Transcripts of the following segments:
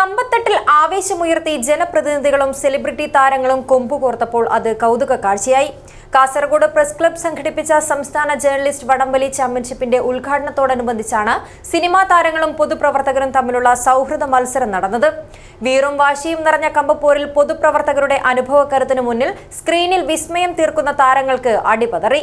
കമ്പത്തട്ടിൽ ആവേശമുയർത്തി ജനപ്രതിനിധികളും സെലിബ്രിറ്റി താരങ്ങളും കൊമ്പുകോർത്തപ്പോൾ അത് കൗതുക കാഴ്ചയായി. കാസർഗോഡ് പ്രസ് ക്ലബ് സംഘടിപ്പിച്ച സംസ്ഥാന ജേർണലിസ്റ്റ് വടംവലി ചാമ്പ്യൻഷിപ്പിന്റെ ഉദ്ഘാടനത്തോടനുബന്ധിച്ചാണ് സിനിമാ താരങ്ങളും പൊതുപ്രവർത്തകരും തമ്മിലുള്ള സൗഹൃദ മത്സരം നടന്നത്. വീറും വാശിയും നിറഞ്ഞ കമ്പപ്പോരിൽ പൊതുപ്രവർത്തകരുടെ അനുഭവക്കരുത്തിനു മുന്നിൽ സ്ക്രീനിൽ വിസ്മയം തീർക്കുന്ന താരങ്ങൾക്ക് അടിപതറി.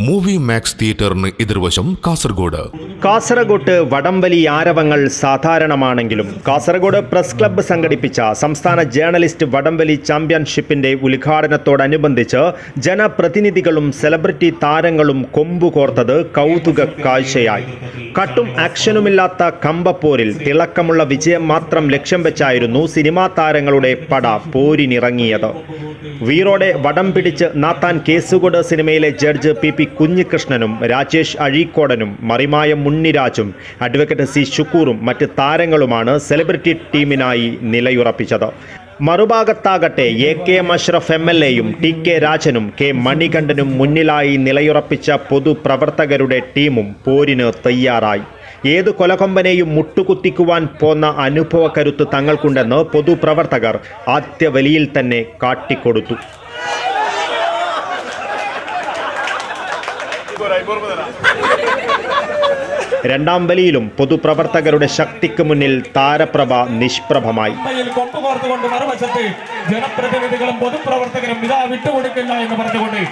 movie max തിയേറ്ററിന് എതിർവശം കാസർഗോഡ്. കാസർഗോട്ട് വടംവലി ആരവങ്ങൾ സാധാരണമാണെങ്കിലും കാസർഗോഡ് പ്രസ് ക്ലബ്ബ് സംഘടിപ്പിച്ച സംസ്ഥാന ജേർണലിസ്റ്റ് വടംവലി ചാമ്പ്യൻഷിപ്പിന്റെ ഉദ്ഘാടനത്തോടനുബന്ധിച്ച് ജനപ്രതിനിധികളും സെലിബ്രിറ്റി താരങ്ങളും കൊമ്പുകോർത്തത് കൗതുക കാഴ്ചയായി കട്ടും ആക്ഷനുമില്ലാത്ത കമ്പപ്പോരിൽ തിളക്കമുള്ള വിജയം മാത്രം ലക്ഷ്യം വെച്ചായിരുന്നു സിനിമാ താരങ്ങളുടെ പട പോരിനിറങ്ങിയത്. വീറോടെ വടം പിടിച്ച് നാത്താൻ കേസുകൊട് സിനിമയിലെ ജഡ്ജ് പി പി കുഞ്ഞികൃഷ്ണനും രാജേഷ് അഴീക്കോടനും മറിമായ മുണ്ണിരാജും അഡ്വക്കേറ്റ് സി ഷുക്കൂറും മറ്റ് താരങ്ങളുമാണ് സെലിബ്രിറ്റി ടീമിനായി നിലയുറപ്പിച്ചത്. മറുഭാഗത്താകട്ടെ A K Ashraf M L എയും ടി കെ രാജനും കെ മണികണ്ഠനും മുന്നിലായി നിലയുറപ്പിച്ച പൊതുപ്രവർത്തകരുടെ ടീമും പോരിന് തയ്യാറായി. ഏത് കൊലകൊമ്പനെയും മുട്ടുകുത്തിക്കുവാൻ പോന്ന അനുഭവക്കരുത്ത് തങ്ങൾക്കുണ്ടെന്ന് പൊതുപ്രവർത്തകർ ആദ്യ വലിയിൽ തന്നെ കാട്ടിക്കൊടുത്തു. രണ്ടാം ബലിയിലും പൊതുപ്രവർത്തകരുടെ ശക്തിക്ക് മുന്നിൽ താരപ്രഭ നിഷ്പ്രഭമായി. ജനപ്രതിനിധികളും പൊതുപ്രവർത്തകരും എന്ന് പറഞ്ഞുകൊണ്ട് ഈ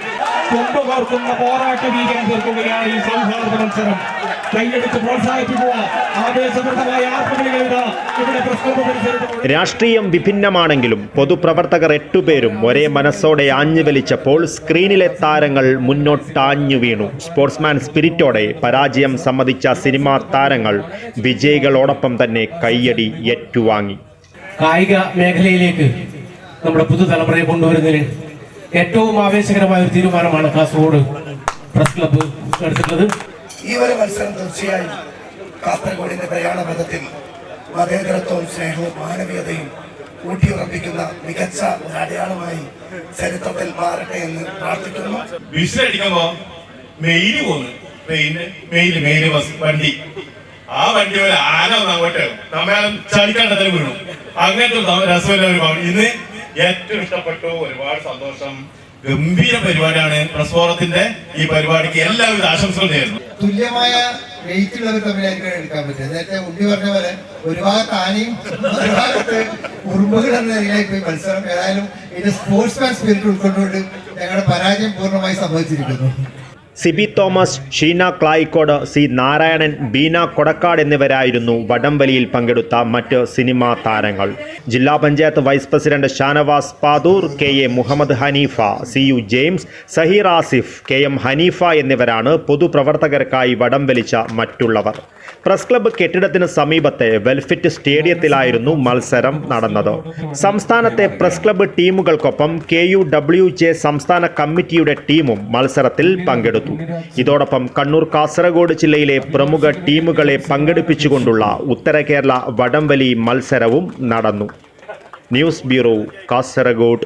കൈയടിച്ച് പ്രോത്സാഹിപ്പിക്കുക. ആവേശപൂർണമായ ആർപ്പുകളികൾ ഇവിടെ രാഷ്ട്രീയം വിഭിന്നമാണെങ്കിലും പൊതുപ്രവർത്തകർ എട്ടുപേരും ഒരേ മനസ്സോടെ ആഞ്ഞു വലിച്ചപ്പോൾ സ്ക്രീനിലെ താരങ്ങൾ മുന്നോട്ടാഞ്ഞു വീണു. സ്പോർട്സ്മാൻ സ്പിരിറ്റോടെ പരാജയം സമ്മതിച്ച സിനിമാ താരങ്ങൾ വിജയികളോടൊപ്പം തന്നെ കയ്യടി ഏറ്റുവാങ്ങി. കായിക മേഖലയിലേക്ക് നമ്മുടെ പുതുതലമുറയെ കൊണ്ടുവരുന്നതിന് ഏറ്റവും ആവേശകരമായ ഒരു തീരുമാനമാണ് കാസർഗോഡ് പ്രസ് ക്ലബ്ബ് എടുത്തിട്ടുള്ളത്. ഈ ഒരു മത്സരം തീർച്ചയായും കാസർഗോഡിന്റെ പ്രയാണപഥത്തിൽ മതേതരത്വവും സ്നേഹവും മാനവീയതയും ഊട്ടിയുറപ്പിക്കുന്ന മികച്ച ഒരു അടയാളമായി ചരിത്രത്തിൽ മാറട്ടെ എന്ന് പ്രാർത്ഥിക്കുന്നു. വണ്ടി. ആ വണ്ടി ഒരു ആന വന്ന് അങ്ങോട്ട് ചളിക്കണ്ടത്തിൽ വീണു. അങ്ങനത്തെ ഒരു രസമല്ല ഒരുപാട് ഇന്ന് ഏറ്റവും ഇഷ്ടപ്പെട്ടു ഒരുപാട് സന്തോഷം. ഗംഭീര പരിപാടിയാണ് പ്രസ് ഫോറത്തിന്റെ ഈ പരിപാടിക്ക് എല്ലാവിധ ആശംസകൾ നേരുന്നു. തുല്യമായ വെയിറ്റ് ഉള്ളവർ തമ്മിലായിരിക്കും എടുക്കാൻ പറ്റുക. നേരത്തെ ഉണ്ടി പറഞ്ഞ പോലെ ഒരു ഭാഗത്ത് ആനയും ഒരു ഭാഗത്ത് ഉറുമ്പുകൾ എന്ന നിലയിലായി പോയി മത്സരം. ഏതായാലും ഇത് സ്പോർട്സ്മാൻ സ്പിരിറ്റ് ഉൾക്കൊണ്ടുകൊണ്ട് ഞങ്ങളുടെ പരാജയം പൂർണമായി സംഭവിച്ചിരിക്കുന്നു. സിബി തോമസ് ഷീന ക്ലായിക്കോട് സി നാരായണൻ ബീന കൊടക്കാട് എന്നിവരായിരുന്നു വടംവലിയിൽ പങ്കെടുത്ത മറ്റ് സിനിമാ താരങ്ങൾ. ജില്ലാ panchayat vice president Shanavas Padur K A Muhammad Hanifa C U James Saheer Asif K M Hanifa എന്നിവരാണ് പൊതുപ്രവർത്തകർക്കായി വടംവലിച്ച മറ്റുള്ളവർ. പ്രസ് ക്ലബ്ബ് കെട്ടിടത്തിന് സമീപത്തെ വെൽഫിറ്റ് സ്റ്റേഡിയത്തിലായിരുന്നു മത്സരം നടന്നത്. സംസ്ഥാനത്തെ പ്രസ് ക്ലബ്ബ് ടീമുകൾക്കൊപ്പം കെ യു ഡബ്ല്യു ജെ സംസ്ഥാന കമ്മിറ്റിയുടെ ടീമും മത്സരത്തിൽ പങ്കെടുത്തു. ഇതോടൊപ്പം കണ്ണൂർ കാസർഗോഡ് ജില്ലയിലെ പ്രമുഖ ടീമുകളെ പങ്കെടുപ്പിച്ചുകൊണ്ടുള്ള ഉത്തര കേരള വടംവലി മത്സരവും നടന്നു. News bureau Kasaragod.